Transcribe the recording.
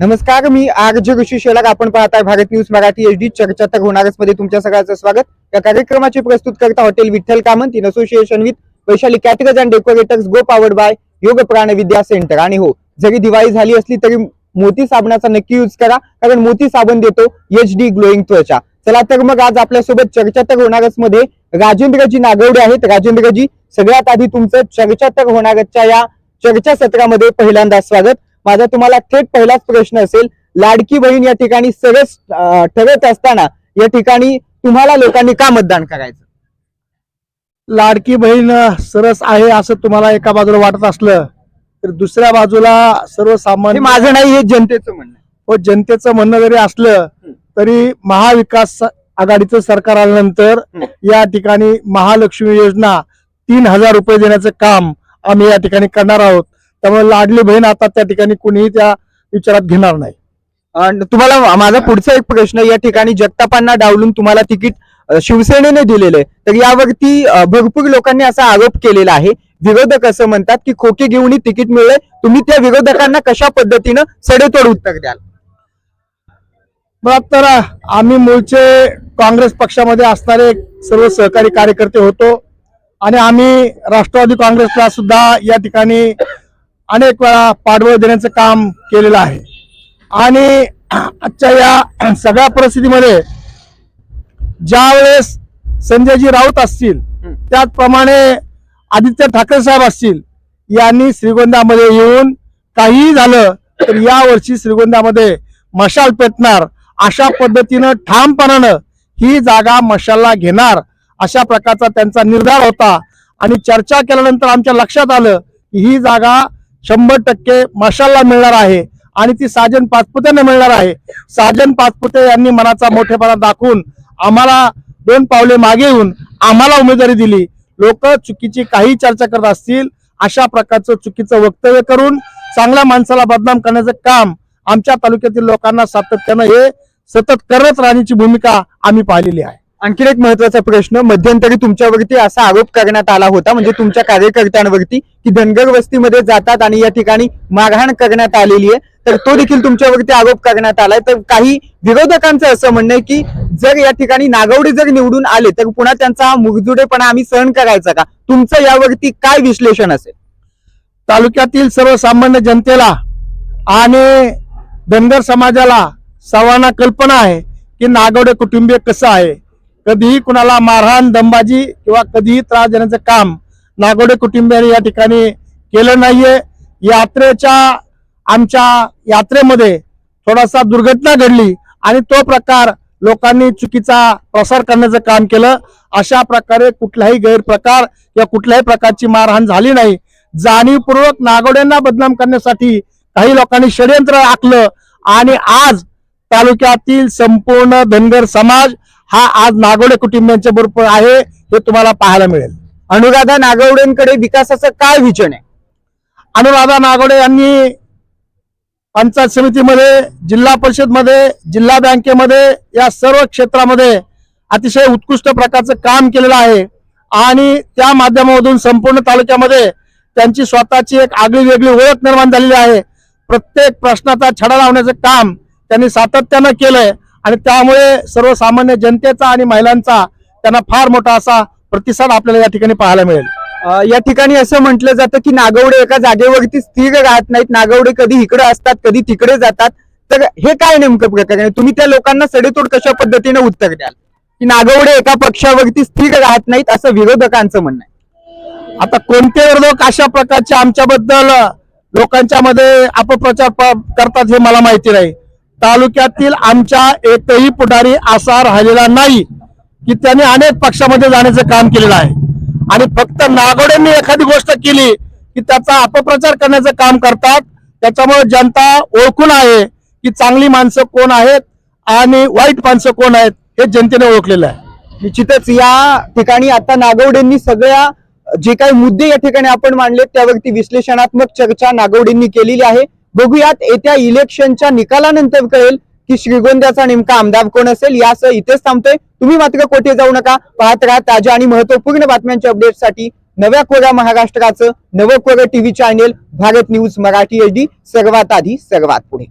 नमस्कार मी आर ऋषी शेलार आपण पाहताय Bharat news Marathi H D चर्चा तर होणारच. मध्ये तुमच्या सगळ्यांचं स्वागत. या कार्यक्रमाचे प्रस्तुत करता hotel Vitthal Kamat in association with Vaishali caterers and decorators co powered by Yog Pran Vidya centre आणि हो जरी दिवाळी झाली असली तरी मोती साबणाचा नक्की यूज करा कारण मोती साबण देतो एच डी ग्लोईंग त्वचा. चला तर मग आज आपल्यासोबत चर्चा तर होणारच मध्ये राजेंद्रजी नागवडे आहेत. राजेंद्रजी सगळ्यात आधी तुमचं चर्चा तर होणारच्या या चर्चा सत्रामध्ये पहिल्यांदा स्वागत. माझा तुम्हाला थेट पहिलाच प्रश्न असेल लाडकी बहीण या ठिकाणी सरस अं, ठरत असताना या ठिकाणी तुम्हाला लोकांनी का मतदान करायचं लाडकी बहीण सरस आहे असं तुम्हाला एका बाजूला वाटत असलं तर दुसऱ्या बाजूला हे सर्वसामान्य माझं नाही हे जनतेचं म्हणणं. व जनतेचं म्हणणं जरी असलं तरी महाविकास आघाडीचं सरकार आल्यानंतर हं. या ठिकाणी महालक्ष्मी योजना तीन हजार रुपये देण्याचं काम आम्ही या ठिकाणी करणार आहोत त्यामुळे लाडली बहीण आता त्या ठिकाणी कुणीही त्या विचारात घेणार नाही. आणि तुम्हाला माझा पुढचा एक प्रश्न या ठिकाणी जगतापांना डावलून तुम्हाला तिकीट शिवसेनेने दिलेलं आहे. तर यावरती भरपूर लोकांनी असा आरोप केलेला आहे. विरोधक असं म्हणतात की खोके घेऊन तिकीट मिळले तुम्ही त्या विरोधकांना कशा पद्धतीनं सडेतोड उत्तर द्याल? मुळात तर आम्ही मूळचे काँग्रेस पक्षामध्ये असणारे सर्व सहकारी कार्यकर्ते होतो. आणि आम्ही राष्ट्रवादी काँग्रेसला सुद्धा या ठिकाणी अनेक वेळा पाठबळ देण्याचं काम केलेलं आहे. आणि आजच्या या सगळ्या परिस्थितीमध्ये ज्या वेळेस संजयजी राऊत असतील त्याचप्रमाणे आदित्य ठाकरे साहेब असतील यांनी श्रीगोंद्यामध्ये येऊन काहीही झालं तर या वर्षी श्रीगोंद्यामध्ये मशाल पेटणार अशा पद्धतीनं ठामपणानं ही जागा मशालला घेणार अशा प्रकारचा त्यांचा निर्धार होता. आणि चर्चा केल्यानंतर आमच्या लक्षात आलं की ही जागा शंभर टक्के मशालला मिळणार आहे आणि ती साजन पाचपुत्यांना मिळणार आहे. साजन पाचपुते यांनी मनाचा मोठेपणा दाखवून आम्हाला दोन पावले मागे येऊन आम्हाला उमेदवारी दिली. लोक चुकीची काही चर्चा करत असतील अशा प्रकारचं चुकीचं वक्तव्य करून चांगल्या माणसाला बदनाम करण्याचं काम आमच्या तालुक्यातील लोकांना सातत्यानं हे सतत करत राहण्याची भूमिका आम्ही पाहिलेली आहे. आणखीन एक महत्त्वाचा प्रश्न मध्यंतरी तुमच्यावरती असा आरोप करण्यात आला होता म्हणजे तुमच्या कार्यकर्त्यांवरती की धनगर वस्तीमध्ये जातात आणि या ठिकाणी मारहाण करण्यात आलेली आहे. तर तो देखील तुमच्यावरती आरोप करण्यात आलाय. तर काही विरोधकांचं असं म्हणणं आहे की जर या ठिकाणी नागवडे जर निवडून आले तर पुन्हा त्यांचा हा मुगजुडेपणा आम्ही सहन करायचा का? तुमचं यावरती काय विश्लेषण असेल? तालुक्यातील सर्वसामान्य जनतेला आणि धनगर समाजाला सर्वांना कल्पना आहे की नागवडे कुटुंबीय कसं आहे. कधीही कुणाला मारहाण दमबाजी किंवा कधीही त्रास देण्याचं काम नागोडे कुटुंबियांनी या ठिकाणी केलं नाहीये. यात्रेच्या आमच्या यात्रेमध्ये थोडासा दुर्घटना घडली आणि तो प्रकार लोकांनी चुकीचा प्रसार करण्याचं काम केलं. अशा प्रकारे कुठलाही गैरप्रकार किंवा कुठल्याही प्रकारची मारहाण झाली नाही. जाणीवपूर्वक नागोड्यांना बदनाम करण्यासाठी काही लोकांनी षडयंत्र आखलं आणि आज तालुक्यातील संपूर्ण धनगर समाज हा आज नागोडे कुटुंबियांच्या बरोबर आहे हे तुम्हाला पाहायला मिळेल. अनुराधा नागवडेंकडे विकासाचं काय विचन आहे? अनुराधा नागोडे यांनी पंचायत समितीमध्ये जिल्हा परिषदमध्ये जिल्हा बँकेमध्ये या सर्व क्षेत्रामध्ये अतिशय उत्कृष्ट प्रकारचं काम केलेलं आहे. आणि त्या माध्यमामधून संपूर्ण तालुक्यामध्ये त्यांची स्वतःची एक आगळी वेगळी ओळख निर्माण झालेली आहे. प्रत्येक प्रश्नाचा छडा लावण्याचं काम त्यांनी सातत्यानं केलंय. आणि त्यामुळे सर्वसामान्य जनतेचा आणि महिलांचा त्यांना फार मोठा असा प्रतिसाद आपल्याला या ठिकाणी पाहायला मिळेल. या ठिकाणी असं म्हटलं जातं की नागवडे एका जागेवरती स्थिर राहत नाहीत. नागवडे कधी इकडे असतात कधी तिकडे जातात. तर हे काय नेमकं प्रकरण आहे? तुम्ही त्या लोकांना सडेतोड कशा पद्धतीने उत्तर द्याल? की नागवडे एका पक्षावरती स्थिर राहत नाहीत असं विरोधकांचं म्हणणं आहे. आता कोणते लोक अशा प्रकारचे आमच्याबद्दल लोकांच्या मध्ये अपप्रचार करतात हे मला माहिती नाही. तालुक्यातील आमच्या एकही पुढारी असा राहिलेला नाही की त्यांनी अनेक पक्षामध्ये जाण्याचं काम केलेलं आहे. आणि फक्त नागोड्यांनी एखादी गोष्ट केली की त्याचा अपप्रचार करण्याचं काम करतात. त्याच्यामुळे जनता ओळखून आहे की चांगली माणसं कोण आहेत आणि वाईट माणसं कोण आहेत हे जनतेने ओळखलेलं आहे. निश्चितच या ठिकाणी आता नागवडेंनी सगळ्या जे काही मुद्दे या ठिकाणी आपण मांडले त्यावरती विश्लेषणात्मक चर्चा नागवडेंनी केलेली आहे. बघूयात येत्या इलेक्शनच्या निकालानंतर कळेल की श्रीगोंद्याचा नेमका आमदार कोण असेल यासह इथेच थांबतोय. तुम्ही मात्र कोठे जाऊ नका पाहत राहा ताज्या आणि महत्त्वपूर्ण बातम्यांच्या अपडेटसाठी नव्या कोऱ्या महाराष्ट्राचं नवं कोरं TV channel Bharat news Marathi H D सर्वात आधी सर्वात पुढे.